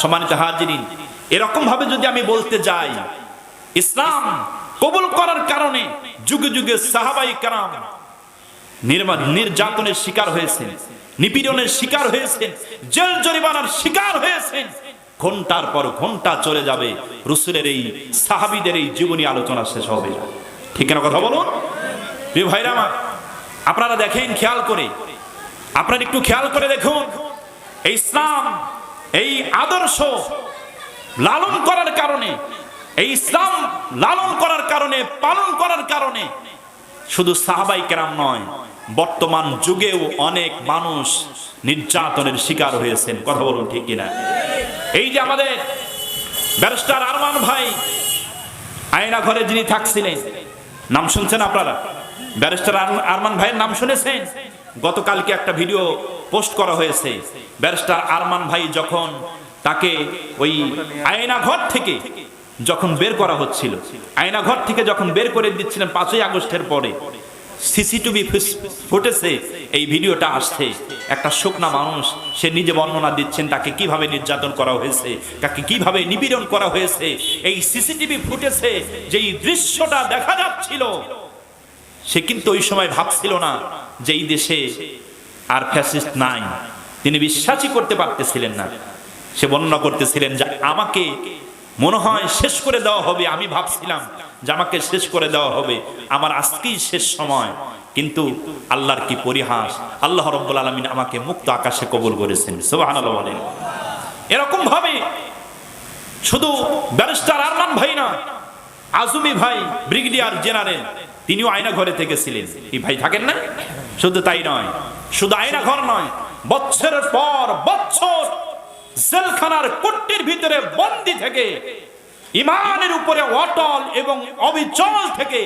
সম্মানিত হাজিরিন এরকম ভাবে যদি আমি বলতে যাই, ইসলাম কবুল করার কারণে যুগে যুগে সাহাবাই কারাম নির্যাতনের শিকার হয়েছেন, নিপীড়নের শিকার হয়েছেন, জেল জরিমানার শিকার হয়েছেন। ঘণ্টার পর ঘণ্টা চলে যাবে, রসুলের এই, সাহাবিদের এই জীবনী আলোচনা শেষ হবে। ঠিক না কথা বলুন? আপনারা দেখেন, খেয়াল করে। আপনারা একটু খেয়াল করে দেখুন ইসলাম এই আদর্শ লালন করার কারণে, এই ইসলাম লালন করার কারণে, পালন করার কারণে শুধু সাহাবাই কেরাম নয়, বর্তমান যুগেও অনেক মানুষ নির্যাতনের শিকার হয়েছেন। কথা বলুন ঠিক কিনা? এই যে আমাদের ব্যারিস্টার আরমান ভাই, আয়না ঘরে যিনি থাকছিলেন, নাম শুনছেন আপনারা? ব্যারিস্টার আরমান ভাইয়ের নাম শুনেছেন? গতকালকে একটা ভিডিও পোস্ট করা হয়েছে। ব্যারিস্টার আরমান ভাই যখন তাকে ওই আয়না ঘর থেকে যখন বের করা হচ্ছিল আয়না ঘর থেকে যখন বের করে দিচ্ছিলেন পাঁচই আগস্টের পরে, সিসিটিভি ফুটেছে এই ভিডিওটা আসছে। একটা শুকনা মানুষ, সে নিজে বর্ণনা দিচ্ছেন তাকে কীভাবে নির্যাতন করা হয়েছে, তাকে কীভাবে নিপীড়ন করা হয়েছে। এই সিসিটিভি ফুটেছে যেই দৃশ্যটা দেখা যাচ্ছিল সে কিন্তু ওই সময় ভাবছিল না যে এই দেশে আর ফ্যাসিস্ট নাই। তিনি বিশ্বাসই করতে পারতেছিলেন না। সে বর্ণনা করতেছিলেন যে আমাকে মনে হয় শেষ করে দেওয়া হবে, আমি ভাবছিলাম যে আমাকে শেষ করে দেওয়া হবে। আমার আজকেই শেষ সময়। কিন্তু আল্লাহর কি পরিহাস? আল্লাহ রব্বুল আলমিন আমাকে মুক্ত আকাশে কবুল করেছেন। সুবহানাল্লাহ বলেন। এরকম ভাবে শুধু ব্যারিস্টার আরমান ভাই না, আজমি ভাই, ব্রিগেডিয়ার জেনারেল তিনিও আয়না ঘরে থেকে ছিলেন এই ভাই থাকেন না? শুধু তাই নয়, শুধু আয়না ঘর নয় বছরের পর বছর জেলখানার কুট্টির ভিতরে বন্দি থেকে, ইমানের উপরে অটল এবং অবিচল থেকে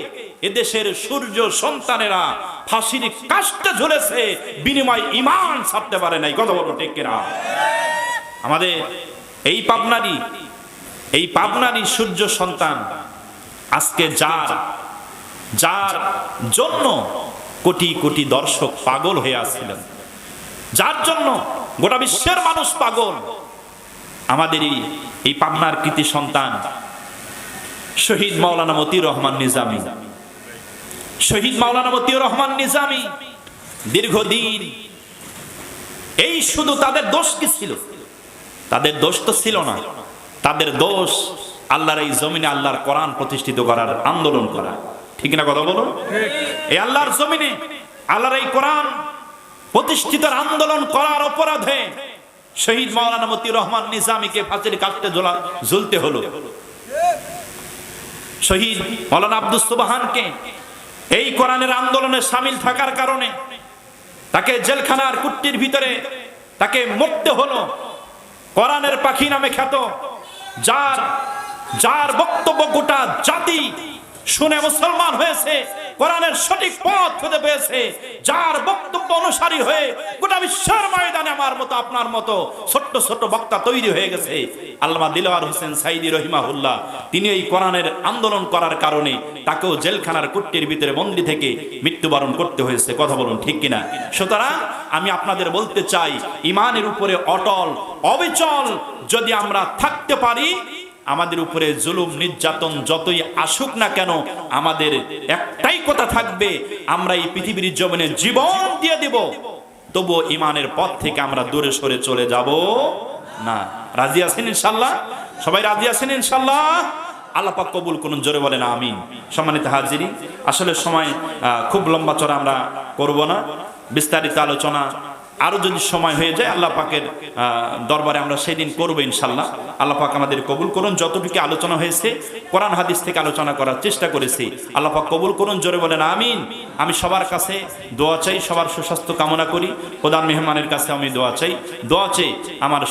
এদেশের সূর্য সন্তানেরা ফাঁসির কাষ্টে ঝুলেছে, বিনিময় ইমান ছাড়তে পারে নাই। বলো ঠিক কিনা? আমাদের এই পাবনারই এই পাবনারই সূর্য সন্তান আজকে যার যার জন্য কোটি কোটি দর্শক পাগল হয়ে আসছিলেন। যার জন্য গোটা বিশ্বের মানুষ পাগল। আমাদের এই পাবনার কৃতি সন্তান শহীদ মাওলানা মতিউর রহমান নিজামী। শহীদ মাওলানা মতিউর রহমান নিজামী দীর্ঘদিন এই শুধু তাদের দোষ কি ছিল? তাদের দোষ তো ছিল না। তাদের দোষ আল্লাহর এই জমিনে আল্লাহর কোরআন প্রতিষ্ঠিত করার আন্দোলন করা। ঠিক না কথা বলো? এই আল্লাহর জমিনে, আল্লাহর এই কোরআন প্রতিষ্ঠিত আন্দোলন করার অপরাধে শহীদ মাওলানা মতিউর রহমান নিজামীকে ফাঁসির কাটতে ঝোলা, ঝুলতে হলো। শহীদ মৌলানা আব্দুল সুবাহানকে এই কোরআনের আন্দোলনে সামিল থাকার কারণে তাকে জেলখানার কুট্টির ভিতরে তাকে মরতে হলো। কোরআনের পাখি নামে খ্যাত, যার যার বক্তব্য গোটা জাতি শুনে মুসলমান হয়েছে, কোরআনের সঠিক পথ খুঁজে পেয়েছে, যার বক্তব্য অনুসারী হয়ে গোটা বিশ্বের ময়দানে আমার মতো, আপনার মতো ছোট্ট ছোট্ট বক্তা তৈরি হয়ে গেছে। আল্লামা দিলওয়ার হোসেন সাইদি রহিমাহুল্লাহ, তিনি এই কোরআনের আন্দোলন করার কারণে তাকেও জেলখানার কুট্টির ভিতরে বন্দি থেকে মৃত্যুবরণ করতে হয়েছে, কথা বলুন ঠিক কিনা? সুতরাং আমি আপনাদের বলতে চাই, ইমানের উপরে অটল, অবিচল যদি আমরা থাকতে পারি আমাদের উপরে জুলুম, নির্যাতন যতই আসুক না কেন, আমাদের একটাই কথা থাকবে, আমরা এই পৃথিবীর জমিনে জীবন দিয়ে দেব। তবুও ইমানের পথ থেকে আমরা দূরে সরে চলে যাব না। রাজি আছেন ইনশাল্লাহ? সবাই রাজি আছেন ইনশাল্লাহ? আল্লাহ পাক কবুল কোন জোরে বলেন, আমিন। সম্মানিত হাজিরি আসলে সময় খুব লম্বা চড়া আমরা করব না। বিস্তারিত আলোচনা আরও যদি সময় হয়ে যায়, আল্লাহ পাকের দরবারে আমরা সেদিন করব ইনশাল্লাহ। আল্লাহ পাক আমাদের কবুল করুন। যতটুকু আলোচনা হয়েছে, কোরআন হাদিস থেকে আলোচনা করার চেষ্টা করেছি। আল্লাহ পাক কবুল করুন, জোরে বলেন, আমিন। আমি সবার কাছে দোয়া চাই, সবার সুস্বাস্থ্য কামনা করি। প্রধান মেহমানের কাছে আমি দোয়া চাই। দোয়া চাই আমার